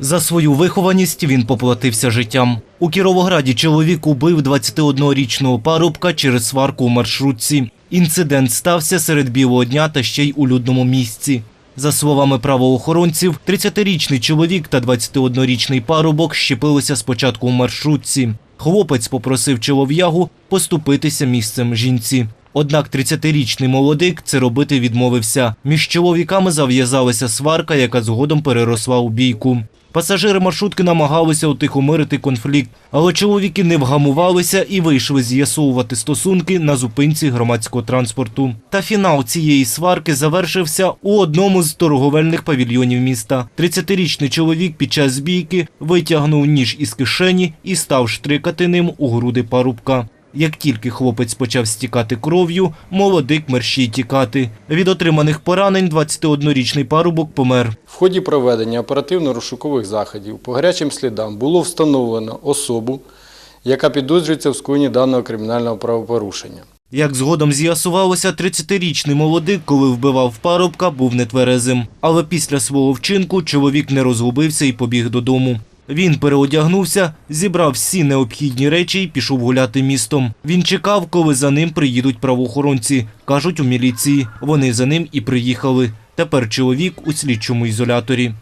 За свою вихованість він поплатився життям. У Кіровограді чоловік убив 21-річного парубка через сварку у маршрутці. Інцидент стався серед білого дня та ще й у людному місці. За словами правоохоронців, 30-річний чоловік та 21-річний парубок щепилися спочатку у маршрутці. Хлопець попросив чолов'ягу поступитися місцем жінці. Однак 30-річний молодик це робити відмовився. Між чоловіками зав'язалася сварка, яка згодом переросла у бійку. Пасажири маршрутки намагалися утихомирити конфлікт, але чоловіки не вгамувалися і вийшли з'ясовувати стосунки на зупинці громадського транспорту. Та фінал цієї сварки завершився у одному з торговельних павільйонів міста. 30-річний чоловік під час бійки витягнув ніж із кишені і став штрикати ним у груди парубка. Як тільки хлопець почав стікати кров'ю, молодик мерщій тікати. Від отриманих поранень 21-річний парубок помер. В ході проведення оперативно-розшукових заходів по гарячим слідам було встановлено особу, яка підозрюється в скоєнні даного кримінального правопорушення. Як згодом з'ясувалося, 30-річний молодик, коли вбивав парубка, був нетверезим. Але після свого вчинку чоловік не розгубився і побіг додому. Він переодягнувся, зібрав всі необхідні речі і пішов гуляти містом. Він чекав, коли за ним приїдуть правоохоронці. Кажуть у міліції. Вони за ним і приїхали. Тепер чоловік у слідчому ізоляторі.